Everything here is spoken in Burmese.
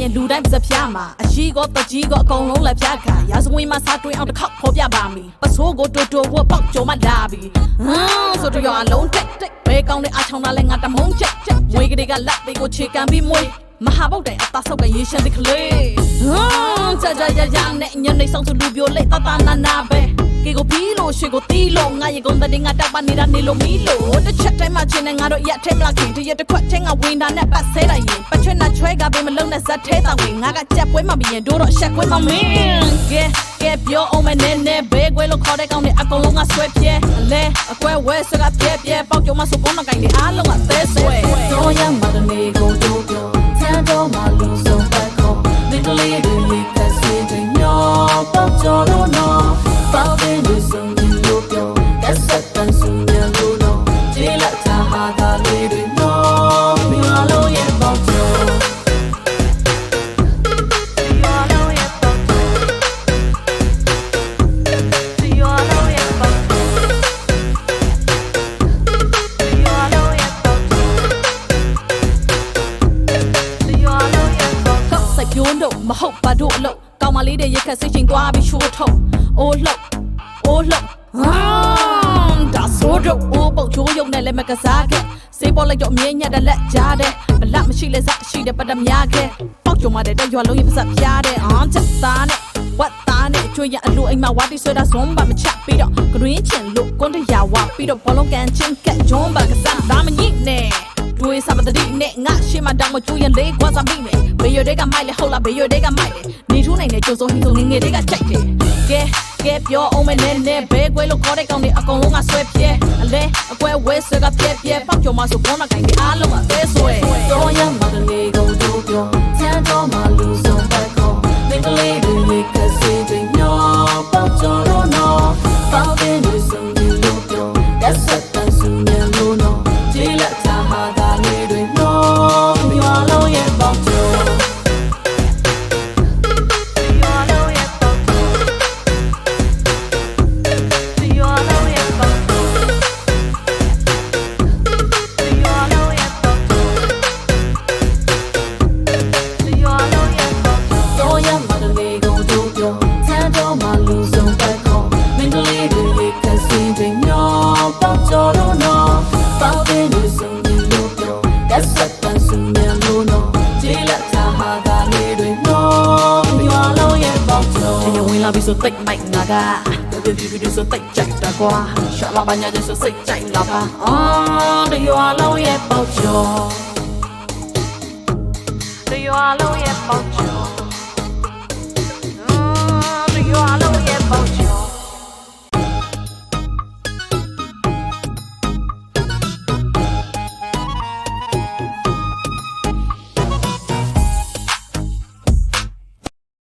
ရင်လူတိုင်းပါစဖျားမှာအရှိကောတကြီးကောအကုန်လုံးလက်ဖျားခါရာဇဝင်မှာစားတွင်အောင်တစ်ခေါက်ဖော်ပြပါမီပစိုးကိုတိုတိုဝတ်ပေါက်ကြုံမလာပြီဟမ်ဆိုတော့အလုံးတက်တက်ဘဲကောင်းတဲ့အားချောင်းလာလဲငါတမုံချက်ချက်ဝေကလေးကလက်တွေကိုခြေကန်ပြီးမွေးမဟာဗုဒ္ဓအတာဆောက်ကရေရှမ်းတဲ့ကလေးဟမ်ကြကြကြကြနဲ့ညနေဆောင်သူလူပြိုလေးတတနာနာပဲ ကေကိုပြီးလို့ရွှေကိုတီးလို့ငါရေကုန်တဲ့ငါတပ်ပါနေတာနေလို့မီးလို့တစ်ချက်တိုင်းမှာချင်းနဲ့ငါတို့ရက်ထဲမလားခင်တရတစ်ခွက်ထဲငါဝင်တာနဲ့ပတ်ဆဲလိုက်ရင်ပတ်ချွဲနာချွဲကပဲမလုံးနဲ့ဇက်ထဲတောင်ဝင်ငါကကြက်ပွဲမှမရင်တို့တော့ရှက်ပွဲမှမင်းကဲကဲပြောအောင်မနဲ့နဲ့ဘဲကွဲလို့ခေါ်တဲ့ကောင်တွေအကုန်လုံးကဆွဲပြဲအလဲအကွဲဝဲစကပြဲပြဲပေါက်ကြမဆိုကောင်းတော့ကိုင်းတွေအားလုံးကသဲဆွဲတော့ရမှာတနေကို နော်ပေါင်းတဲ့လူဆုံးရင်လို့ပြော ကဆက်တန်ဆူညလို့နော်ကျေးလက်ချာဟာသာလေးတွေနော်မင်းအလုံးရဲ့ပေါ့ကြော်ခောက်စက်ပြိုးတို့မဟုတ်ပါတို့အလို့ကောင်းမလေးတွေရက်ခက်စိတ်ချိန်သွားပြီးရှိုးထုတ်အိုးလှုပ်အိုးလှုပ်ဟမ်ဒါဆိုတော့အိုးပုတ်ချိုးရုံနဲ့လည်းမကစားခဲ့စေးပေါ်လိုက်တော့အမြဲညက်တဲ့လက်ကြားတဲ့ဘလတ်မရှိလဲစရှိတဲ့ပတ်တများခဲ့ပေါက်ကြုံမတဲ့တဲ့ရွာလုံးရင်ပါစပြားတဲ့အောင်းချက်သားနဲ့ဝတ်သားနဲ့အကျွေးရအလိုအိမ်မှာဝါတီဆွဲတာဇွန်ဘာမချက်ပြီးတော့ဂရင်းချင်လို့ကွန်တရာဝပြီးတော့ဘောလုံးကန်ချင်းကက်ဂျွန်ဘာကစားဒါမညိနဲ့ တွေးစားမတတိနဲ့ငါရှေ့မှာတောင်းမကျူရင်လေးကွာစားမိမယ်ဘေးရတဲ့ကမိုက်လေဟုတ်လားဘေးရတဲ့ကမိုက်လေနေထူးနိုင်တဲ့ကြိုးစိုးဟင်းစုံငငယ်တွေကချိန်တယ်ကဲကဲပြောအောင်မနဲ့နဲ့ဘဲကွဲလို့ခေါ်တဲ့ကောင်တွေအကုန်လုံးကဆွဲပြဲအလဲအကွဲဝဲဆွဲကပြဲပြဲပေါက်ကြမဆိုဘောနာကိုင်းတွေအားလုံးကသဲဆွဲ ဗီဒီယိုဆိုတိတ်ကြိုက်တာကွာရှာလာပါညာကျဆိုစိတ်ကြိုက်လာပါအော်ဒီရွာလုံးရဲ့ပေါက်ကျော် The you are low yet, but you.